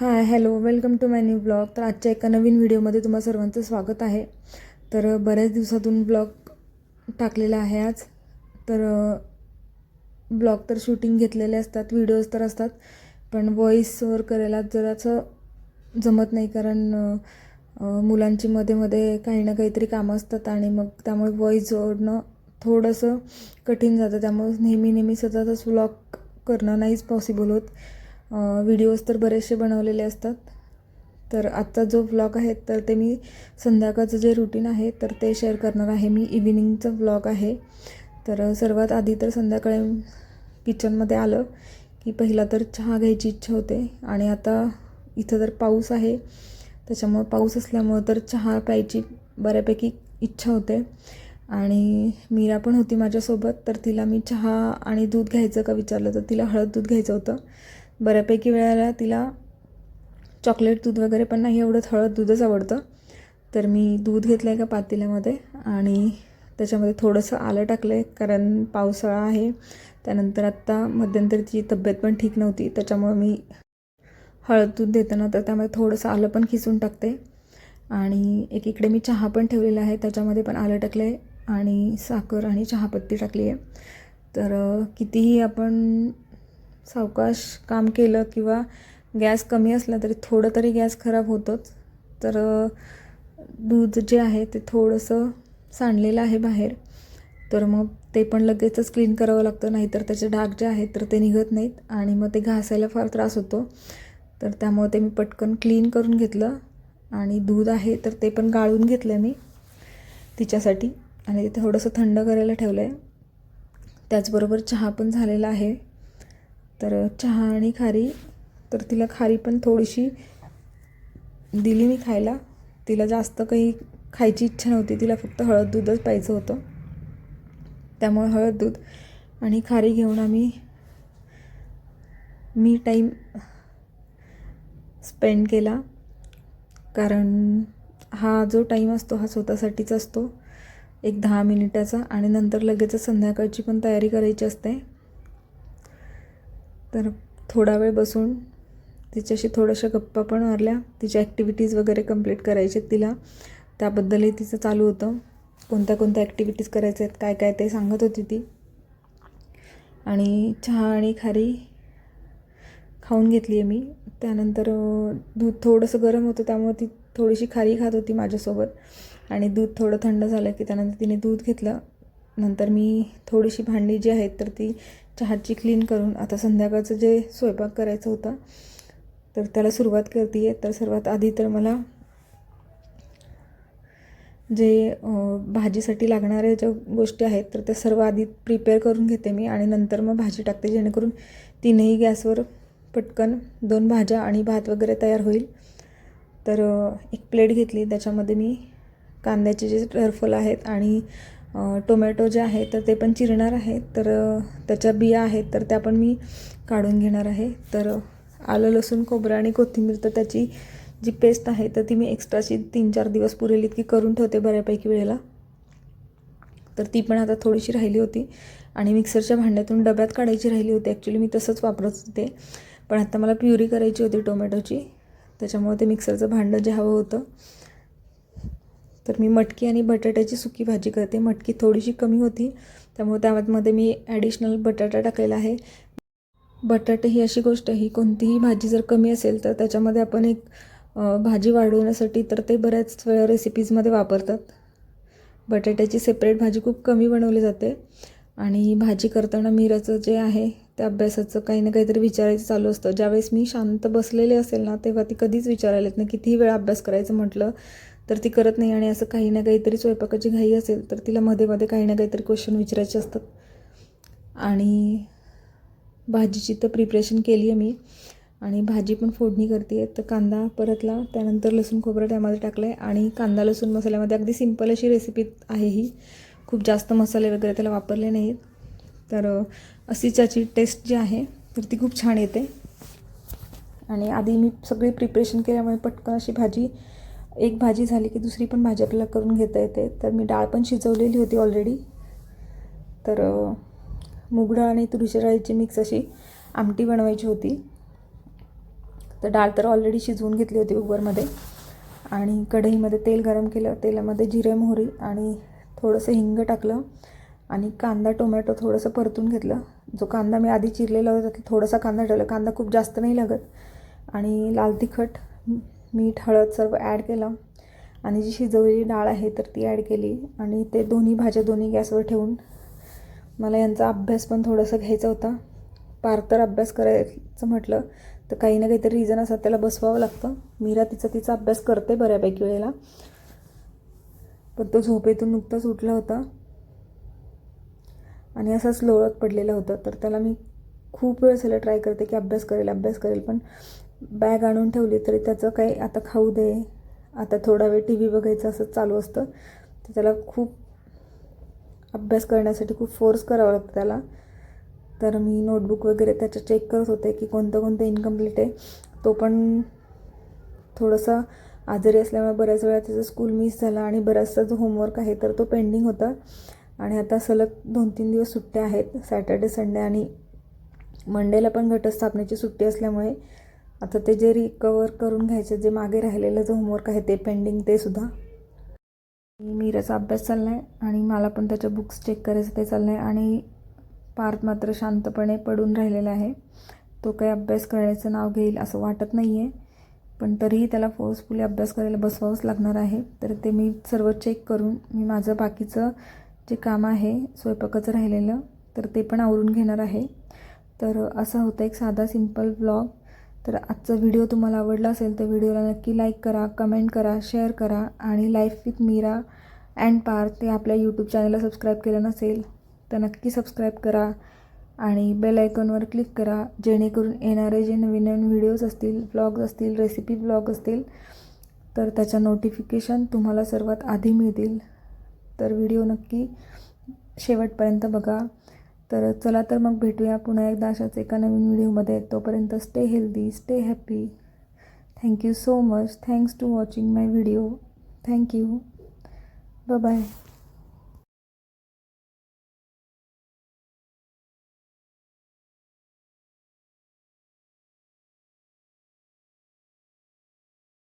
Hi hello welcome to my new blog तर आजच्या एका नवीन व्हिडिओमध्ये तुम्हा सर्वांचं स्वागत आहे. तर बऱ्याच दिवसातून ब्लॉग टाकलेला आहे आज. तर ब्लॉग तर शूटिंग घेतलेले असतात व्हिडिओज तर असतात पण व्हॉईसवर करायला जरासं जमत नाही कारण मुलांची मध्ये मध्ये काही ना काहीतरी कामं असतात आणि मग त्यामुळे व्हॉईस जोडणं थोडंसं कठीण जातं. त्यामुळे नेहमी नेहमी सततच व्लॉग करणं नाहीच पॉसिबल होत. व्हिडिओज तर बरेचसे बनवलेले असतात. तर आजचा जो व्लॉग आहे तर ते मी संध्याकाळचं जे रुटीन आहे तर ते शेअर करणार आहे. मी इव्हिनिंगचं व्लॉग आहे. तर सर्वात आधी तर संध्याकाळी किचनमध्ये आलं की पहिला तर चहा घ्यायची इच्छा होते. आणि आता इथं तर पाऊस आहे. त्याच्यामुळं पाऊस असल्यामुळं तर चहा प्यायची बऱ्यापैकी इच्छा होते. आणि मीरा पण होती माझ्यासोबत तर तिला मी चहा आणि दूध घ्यायचं का विचारलं तर तिला हळद दूध घ्यायचं होतं. बऱ्यापैकी वेळेला तिला चॉकलेट दूध वगैरे पण नाही एवढं हळद दूधच आवडतं. तर मी दूध घेतलं आहे का पातेल्यामध्ये आणि त्याच्यामध्ये थोडंसं आलं टाकलं आहे कारण पावसाळा आहे. त्यानंतर आत्ता मध्यंतरी तिची तब्येत पण ठीक नव्हती त्याच्यामुळं मी हळद दूध देताना तर त्यामध्ये थोडंसं आलं पण खिसून टाकते. आणि एकीकडे मी चहा पण ठेवलेला आहे त्याच्यामध्ये पण आलं टाकलं आहे आणि साखर आणि चहापत्ती टाकली आहे तर कितीही आपण सावकाश काम केलं किंवा गॅस कमी असला तरी थोडं तरी गॅस खराब होतोच. तर दूध जे आहे ते थोडंसं सांडलेलं आहे बाहेर. तर मग ते पण लगेचच क्लीन करावं लागतं नाहीतर त्याचे डाग जे आहेत तर ते निघत नाहीत आणि मग ते घासायला फार त्रास होतो. तर त्यामुळे ते मी पटकन क्लीन करून घेतलं आणि दूध आहे तर ते पण गाळून घेतलं मी तिच्यासाठी. आणि ते थोडंसं थंड करायला ठेवलं आहे त्याचबरोबर चहा पण झालेला आहे. तर चहा आणि खारी. तर तिला खारी पण थोडीशी दिली मी खायला. तिला जास्त काही खायची इच्छा नव्हती. तिला फक्त हळद दूधच पाहिजे होतं. त्यामुळे हळद दूध आणि खारी घेऊन आम्ही मी टाईम स्पेंड केला. कारण हा जो टाईम असतो हा स्वतःसाठीच असतो. एक दहा मिनिटाचा आणि नंतर लगेचच संध्याकाळची पण तयारी करायची असते. तर थोडा वेळ बसून तिच्याशी थोड्याशा गप्पा पण मारल्या. तिच्या ॲक्टिव्हिटीज वगैरे कंप्लीट करायचे तिला. त्याबद्दलही तिचं चालू होतं. कोणत्या कोणत्या ॲक्टिव्हिटीज करायच्या आहेत काय काय ते सांगत होती ती. आणि चहा आणि खारी खाऊन घेतली आहे मी. त्यानंतर दूध थोडंसं गरम होतं त्यामुळे ती थोडीशी खारी खात होती माझ्यासोबत. आणि दूध थोडं थंड झालं की त्यानंतर तिने दूध घेतलं. नंतर मी थोडीशी भांडी जी आहेत तर ती चहाची क्लीन करून आता संध्याकाळचं जे स्वयंपाक करायचं होता तर त्याला सुरुवात करते आहे तर सर्वात आधी तर मला जे भाजीसाठी लागणाऱ्या ज्या गोष्टी आहेत तर त्या सर्व आधी प्रिपेअर करून घेते मी आणि नंतर मग भाजी टाकते जेणेकरून तीनही गॅसवर पटकन दोन भाज्या आणि भात वगैरे तयार होईल. तर एक प्लेट घेतली. त्याच्यामध्ये मी कांद्याचे जे टरफल आहेत आणि टोमॅटो जे आहे तर ते पण चिरणार आहे. तर त्याच्या बिया आहेत तर त्या पण मी काढून घेणार आहे. तर आलं लसूण खोबरं आणि कोथिंबीर तर त्याची जी पेस्ट आहे तर ती मी एक्स्ट्राची तीन चार दिवस पुरेल इतकी करून ठेवते बऱ्यापैकी वेळेला. तर ती पण आता थोडीशी राहिली होती आणि मिक्सरच्या भांड्यातून डब्यात काढायची राहिली होती. ॲक्च्युली मी तसंच वापरत होते. पण आता मला प्युरी करायची होती टोमॅटोची. त्याच्यामुळे ते मिक्सरचं भांडं जे हवं होतं तर मी मटकी आणि बटाट्याची सुकी भाजी करते. मटकी थोडीशी कमी होती त्यामुळे त्यामध्ये मी ॲडिशनल बटाटा टाकलेला आहे. बटाटे ही अशी गोष्ट ही कोणतीही भाजी जर कमी असेल तर त्याच्यामध्ये आपण एक भाजी वाढवण्यासाठी तर ते बऱ्याच वेळा रेसिपीजमध्ये वापरतात. बटाट्याची सेपरेट भाजी खूप कमी बनवली जाते आणि भाजी करताना मिराचं जे आहे त्या अभ्यासाचं काही ना काहीतरी विचारायचं चालू असतं. ज्यावेळेस मी शांत बसलेले असेल ना तेव्हा ती कधीच विचारायला येत नाही. कितीही वेळा अभ्यास करायचं म्हटलं तर ती करत नाही आणि असं काही ना काहीतरी स्वयंपाकाची घाई असेल तर तिला मध्ये मध्ये काही ना काहीतरी क्वेश्चन विचारायचे असतात. आणि भाजीची तर प्रिपरेशन केली आहे मी. आणि भाजी पण फोडणी करते आहे तर कांदा परतला त्यानंतर लसूण खोबरं त्यामध्ये टाकलं आहे आणि कांदा लसूण मसाल्यामध्ये अगदी सिंपल अशी रेसिपी आहे ही. खूप जास्त मसाले वगैरे त्याला वापरले नाहीत. तर अशी त्याची टेस्ट जी आहे तर ती खूप छान येते. आणि आधी मी सगळी प्रिपरेशन केल्यामुळे पटकन अशी भाजी एक भाजी झाली की दुसरी पण भाजी आपल्याला करून घेता येते. तर मी डाळ पण शिजवलेली होती ऑलरेडी तर अ, मूग डाळ आणि तुरीच्या डाळीची मिक्स अशी आमटी बनवायची होती. तर डाळ तर ऑलरेडी शिजवून घेतली होती कुकरमध्ये आणि कढईमध्ये तेल गरम केलं. तेलामध्ये जिरे मोहरी आणि थोडंसं हिंग टाकलं. आणि कांदा टोमॅटो थोडंसं परतून घेतलं. जो कांदा मी आधी चिरलेला होता त्यात थोडासा कांदा ठेवला कांदा खूप जास्त नाही लागत. आणि लाल तिखट मीठ हळद सर्व ॲड केलं. आणि जी शिजवलेली डाळ आहे तर ती ॲड केली. आणि ते दोन्ही भाज्या दोन्ही गॅसवर ठेवून मला यांचा अभ्यास पण थोडासा घ्यायचा होता. पार तर अभ्यास करायचं म्हटलं तर काही ना काहीतरी रिझन असतात त्याला बसवावं लागतं. मीरा तिचा तिचा अभ्यास करते बऱ्यापैकी वेळेला. पण तो झोपेतून नुकताच उठला होता. आणि असंच लोळत पडलेलं होतं. तर त्याला मी खूप वेळ झाला ट्राय करते की अभ्यास करेल अभ्यास करेल. पण बॅग आणून ठेवली तरी त्याचं काही आता खाऊ दे. आता थोडा वेळ टी व्ही बघायचं असं चालू असतं. तर त्याला खूप अभ्यास करण्यासाठी खूप फोर्स करावं लागतं त्याला. तर मी नोटबुक वगैरे त्याचं चेक करत होते की कोणतं कोणतं इनकम्प्लीट आहे. तो पण थोडंसं आजारी असल्यामुळे बऱ्याच वेळा त्याचं स्कूल मिस झाला आणि बराचसा जो होमवर्क आहे तर तो पेंडिंग होता. आणि आता सलग दोन तीन दिवस सुट्ट्या आहेत. सॅटर्डे संडे आणि मंडेला पण घटस्थापनेची सुट्टी असल्यामुळे आता ते जे रिकवर करून घ्यायचे जे मागे राहिलेलं जो होमवर्क आहे ते पेंडिंग ते सुद्धा. मीराचा अभ्यास चालला आहे आणि मला पण त्याच्या बुक्स चेक करायचं ते चाललं आहे आणि पार्थ मात्र शांतपणे पडून राहिलेला आहे. तो काही अभ्यास करायचं नाव घेईल असं वाटत नाही आहे पण तरीही त्याला फोर्सफुली अभ्यास करायला बसवावंच लागणार आहे. तर ते मी सर्व चेक करून मी माझं बाकीचं जे काम आहे स्वयंपाकाचं राहिलेलं तर ते पण आवरून घेणार आहे. तर असा होता एक साधा सिंपल ब्लॉग तर आजचा व्हिडिओ तुम्हाला आवडला असेल तर व्हिडिओला नक्की लाईक करा कमेंट करा शेअर करा आणि life with Meera and Parth ते आपल्या यूट्यूब चॅनलला सबस्क्राईब केलं नसेल तर नक्की सबस्क्राईब करा आणि बेल आयकॉनवर क्लिक करा जेणेकरून येणारे जे नवीन नवीन व्हिडिओज असतील ब्लॉग्स असतील रेसिपी ब्लॉग असतील तर त्याच्या नोटिफिकेशन तुम्हाला सर्वात आधी मिळतील. तर व्हिडिओ नक्की शेवटपर्यंत बघा. तर चला तर मग भेटूया पुन्हा एकदा अशाच एका नवीन व्हिडिओमध्ये. तोपर्यंत stay healthy stay happy thank you so much thanks to watching my video thank you bye